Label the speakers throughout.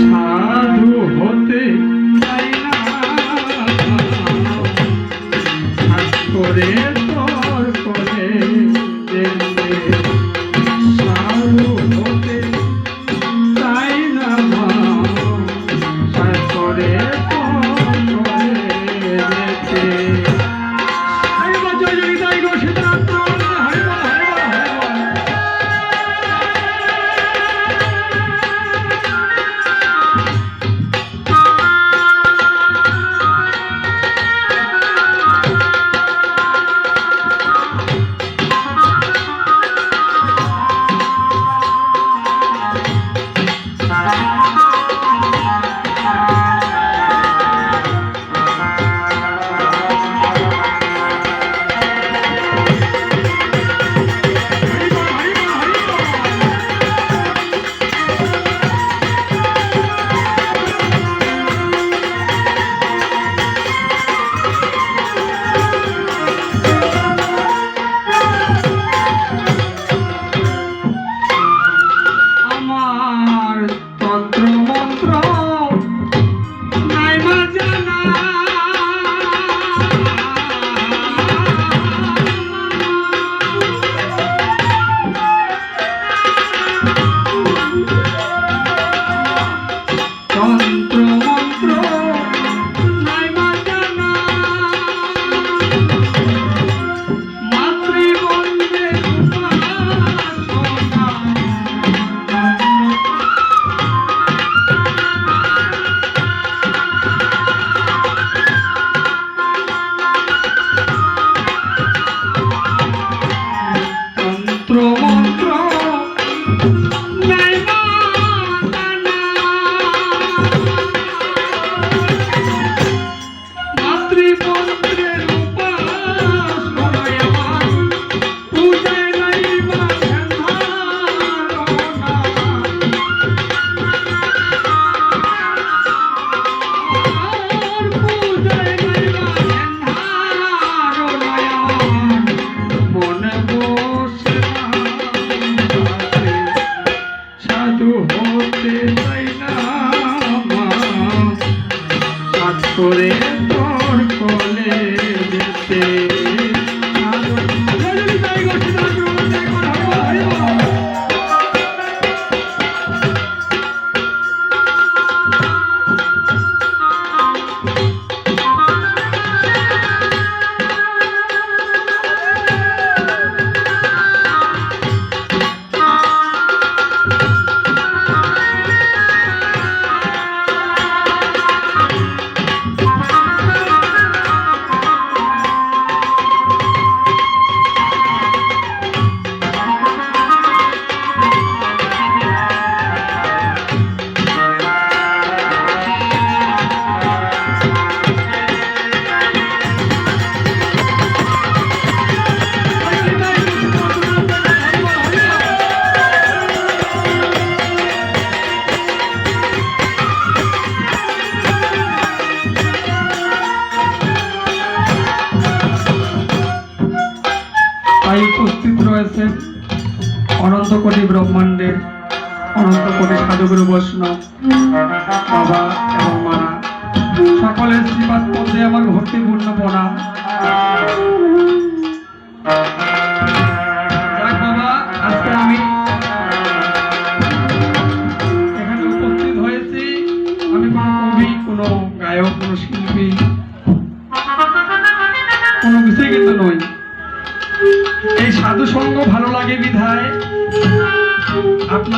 Speaker 1: সাধু হতে তন্ত্র মন্ত্র অনন্ত কোটি ব্রহ্মাণ্ডের অনন্ত কোটি সাধুগুরু বৈষ্ণব, বাবা এবং মারা সকলের শ্রীপাদ মধ্যে আমার ভক্তিপূর্ণ প্রণাম।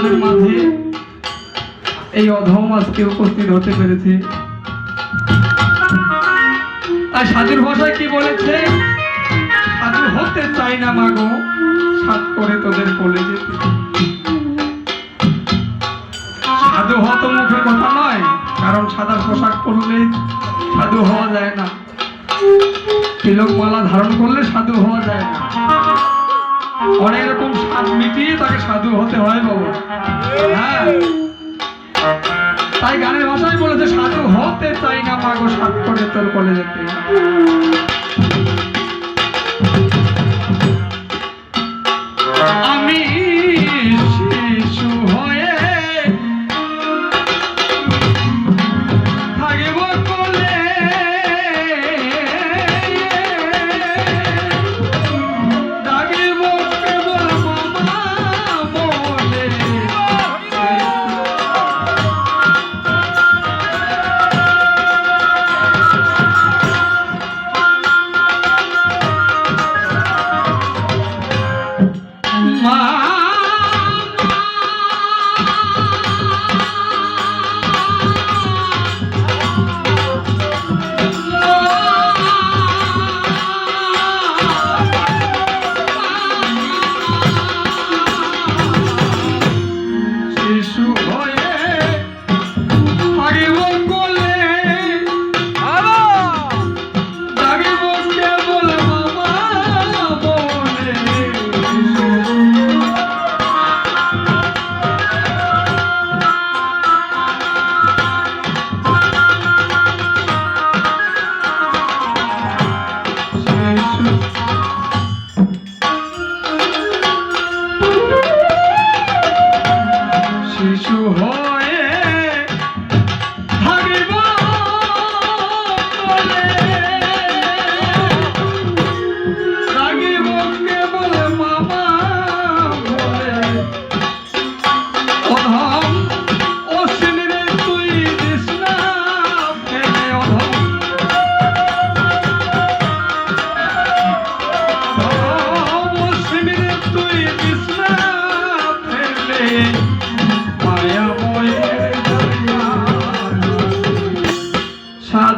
Speaker 1: আপনাদের মাঝে এই অধম আজকে উপস্থিত হতে পেরেছে। আর সাধুর ভাষায় কি বলেছে? সাধু হতে চাই না মাগো সাত করে তোদের বলে যেতে সাধু হওয়া তো মুখের কথা নয়, কারণ সাদা পোশাক পরলে সাধু হওয়া যায় না। তিলক মালা ধারণ করলে সাধু হওয়া যায় না। অনেক রকম স্বাদ মিটিয়ে তাকে সাধু হতে হয় বাবু। হ্যাঁ। তাই গানের ভাষায় বলেছে, সাধু হতে চাই না মাগো সাত করে তোর কলে যেতে।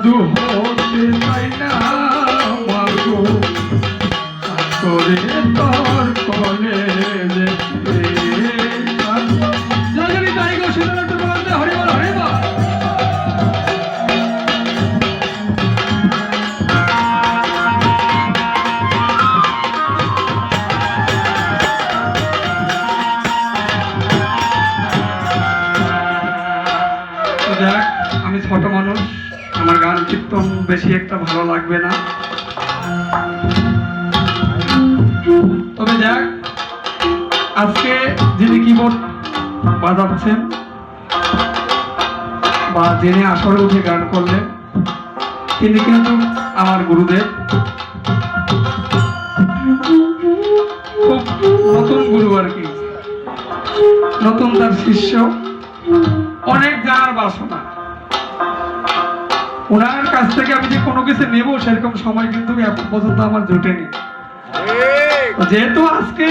Speaker 1: সাধু হতে চাই না। বেশি একটা ভালো লাগবে না। তবে যাক, আজকে যিনি কিবোর্ড বাজাচ্ছেন বা যিনি আসরে উঠে গান করলেন, তিনি কিন্তু আমার গুরুদেব। খুব নতুন গুরু আর কি। নতুন তার শিষ্য। অনেক জানার বাসনা। ওনার কাছ থেকে আমি যে কোনো কিছু নেব সেরকম সময় কিন্তু এখন পর্যন্ত আমার জুটেনি। যেহেতু আজকে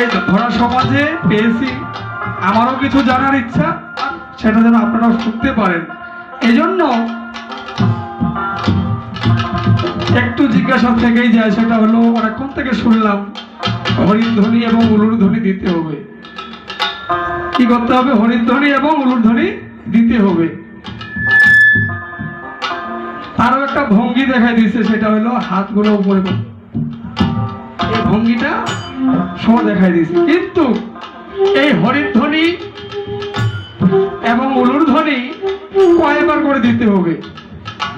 Speaker 1: এই ধরা সমাজে পেয়েছি আমারও কিছু জানার ইচ্ছা সেটা যেন আপনারাও শুনতে পারেন। এই জন্য একটু জিজ্ঞাসা থেকেই যায় সেটা হলো অনেকক্ষণ থেকে শুনলাম হরিণ ধ্বনি এবং উলুর ধ্বনি দিতে হবে। কি করতে হবে? হরিণ ধ্বনি এবং উলুর ধ্বনি দিতে হবে। আরও একটা ভঙ্গি দেখাই দিচ্ছে সেটা হলো হাতগুলো উপরে এই ভঙ্গিটা সো দেখাই দিচ্ছে কিন্তু এই হরিণ ধ্বনি এবং উলুর ধ্বনি কয়বার করে দিতে হবে?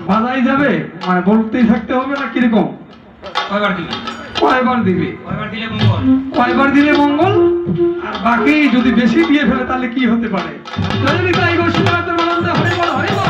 Speaker 1: বাজাই যাবে? মানে বলতেই থাকতে হবে না কীরকম?
Speaker 2: কয়বার দিবি
Speaker 1: কয়বার দিবে?
Speaker 2: কয়বার দিলে মঙ্গল?
Speaker 1: আর বাকি যদি বেশি দিয়ে ফেলে তাহলে কি হতে পারে? তাই হরি বল হরি বল।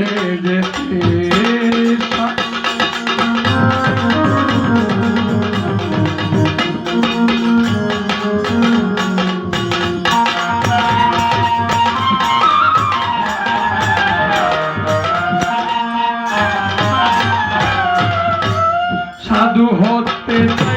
Speaker 1: সাধু হতে চাই না